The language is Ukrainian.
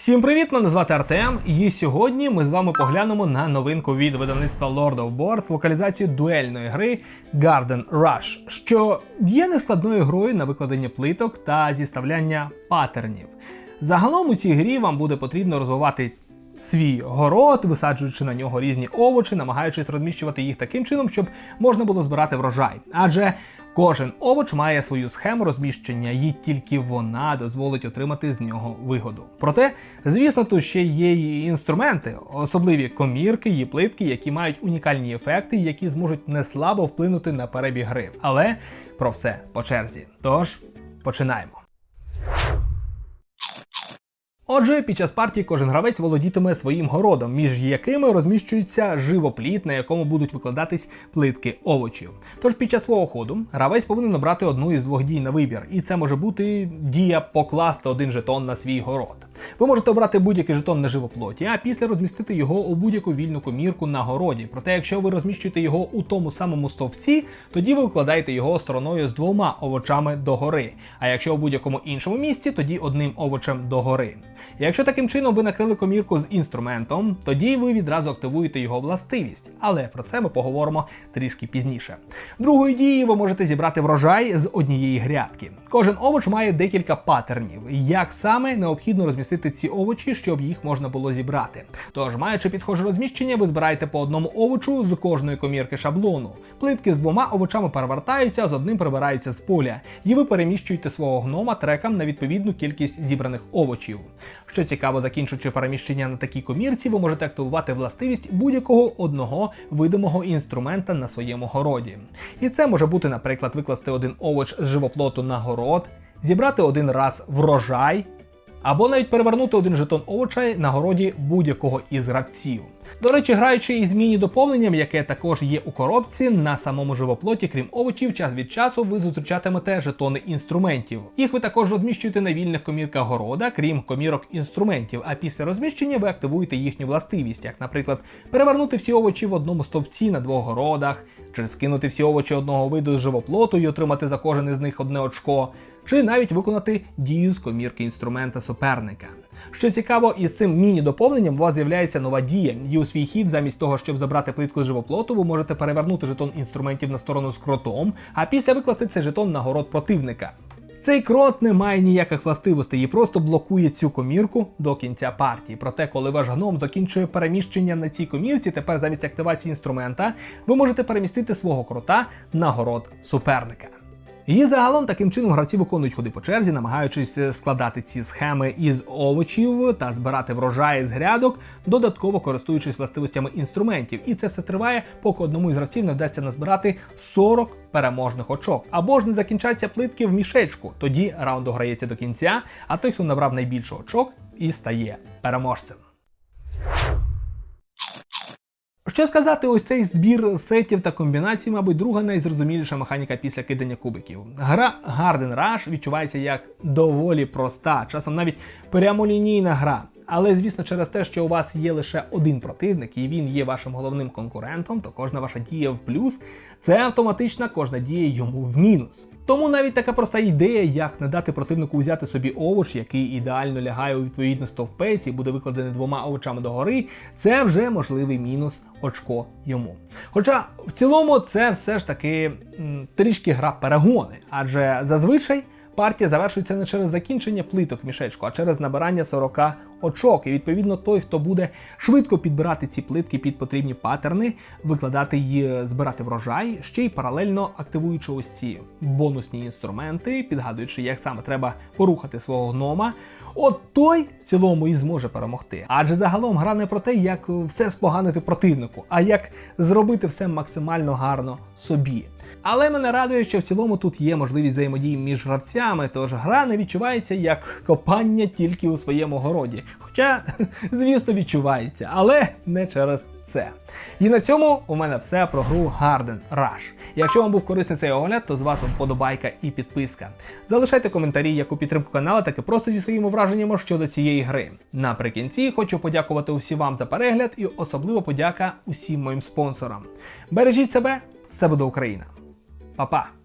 Всім привіт! Мене звати Артем, і сьогодні ми з вами поглянемо на новинку від видавництва Lord of Boards, локалізацію дуельної гри Garden Rush, що є нескладною грою на викладення плиток та зіставляння паттернів. Загалом у цій грі вам буде потрібно розвивати свій город, висаджуючи на нього різні овочі, намагаючись розміщувати їх таким чином, щоб можна було збирати врожай. Адже кожен овоч має свою схему розміщення, і тільки вона дозволить отримати з нього вигоду. Проте, звісно, тут ще є і інструменти, особливі комірки і плитки, які мають унікальні ефекти, які зможуть неслабо вплинути на перебіг гри. Але про все по черзі. Тож починаємо. Отже, під час партії кожен гравець володітиме своїм городом, між якими розміщується живопліт, на якому будуть викладатись плитки овочів. Тож під час свого ходу гравець повинен обрати одну із двох дій на вибір, і це може бути дія покласти один жетон на свій город. Ви можете обрати будь-який жетон на живоплоті, а після розмістити його у будь-яку вільну комірку на городі. Проте, якщо ви розміщуєте його у тому самому стовпці, тоді ви викладаєте його стороною з двома овочами догори. А якщо у будь-якому іншому місці, тоді одним овочем догори. Якщо таким чином ви накрили комірку з інструментом, тоді ви відразу активуєте його властивість, але про це ми поговоримо трішки пізніше. Другою дією ви можете зібрати врожай з однієї грядки. Кожен овоч має декілька паттернів, як саме необхідно розмістити ці овочі, щоб їх можна було зібрати. Тож, маючи підхоже розміщення, ви збираєте по одному овочу з кожної комірки шаблону. Плитки з двома овочами перевертаються, з одним прибираються з поля, і ви переміщуєте свого гнома треком на відповідну кількість зібраних овочів. Що цікаво, закінчуючи переміщення на такій комірці, ви можете активувати властивість будь-якого одного видимого інструмента на своєму городі. І це може бути, наприклад, викласти один овоч з живоплоту на город, зібрати один раз врожай. Або навіть перевернути один жетон овоча на городі будь-якого із гравців. До речі, граючи із міні-доповненням, яке також є у коробці, на самому живоплоті, крім овочів, час від часу ви зустрічатимете жетони інструментів. Їх ви також розміщуєте на вільних комірках города, крім комірок інструментів. А після розміщення ви активуєте їхню властивість, як, наприклад, перевернути всі овочі в одному стовпці на двох городах, чи скинути всі овочі одного виду з живоплоту і отримати за кожен із них одне очко чи навіть виконати дію з комірки інструмента суперника. Що цікаво, із цим міні-доповненням у вас з'являється нова дія, і у свій хід, замість того, щоб забрати плитку живоплоту, ви можете перевернути жетон інструментів на сторону з кротом, а після викласти цей жетон на город противника. Цей крот не має ніяких властивостей і просто блокує цю комірку до кінця партії. Проте, коли ваш гном закінчує переміщення на цій комірці, тепер замість активації інструмента, ви можете перемістити свого крота на город суперника. І загалом таким чином гравці виконують ходи по черзі, намагаючись е, складати ці схеми із овочів та збирати врожаї з грядок, додатково користуючись властивостями інструментів. І це все триває, поки одному із гравців не вдасться назбирати 40 переможних очок. Або ж не закінчаться плитки в мішечку. Тоді раунд дограється до кінця, а той, хто набрав найбільше очок, і стає переможцем. Що сказати, ось цей збір сетів та комбінацій, мабуть, друга найзрозуміліша механіка після кидання кубиків. Гра Garden Rush відчувається як доволі проста, часом навіть прямолінійна гра. Але звісно, через те, що у вас є лише один противник, і він є вашим головним конкурентом, то кожна ваша дія в плюс це автоматична кожна дія йому в мінус. Тому навіть така проста ідея, як не дати противнику взяти собі овоч, який ідеально лягає у відповідно стовпець і буде викладений двома овочами догори, це вже можливий мінус очко йому. Хоча в цілому це все ж таки м, трішки гра перегони, адже зазвичай. Партія завершується не через закінчення плиток в мішечку, а через набирання 40 очок. І відповідно той, хто буде швидко підбирати ці плитки під потрібні паттерни, викладати її, збирати врожай, ще й паралельно активуючи ось ці бонусні інструменти, підгадуючи, як саме треба порухати свого гнома. От той в цілому і зможе перемогти. Адже загалом гра не про те, як все споганити противнику, а як зробити все максимально гарно собі. Але мене радує, що в цілому тут є можливість взаємодії між гравцями, тож гра не відчувається як копання тільки у своєму городі. Хоча, звісно, відчувається, але не через це. І на цьому у мене все про гру Garden Rush. Якщо вам був корисний цей огляд, то з вас вподобайка і підписка. Залишайте коментарі як у підтримку каналу, так і просто зі своїми враженнями щодо цієї гри. Наприкінці хочу подякувати усім вам за перегляд і особливо подяка усім моїм спонсорам. Бережіть себе, все буде Україна! Papá!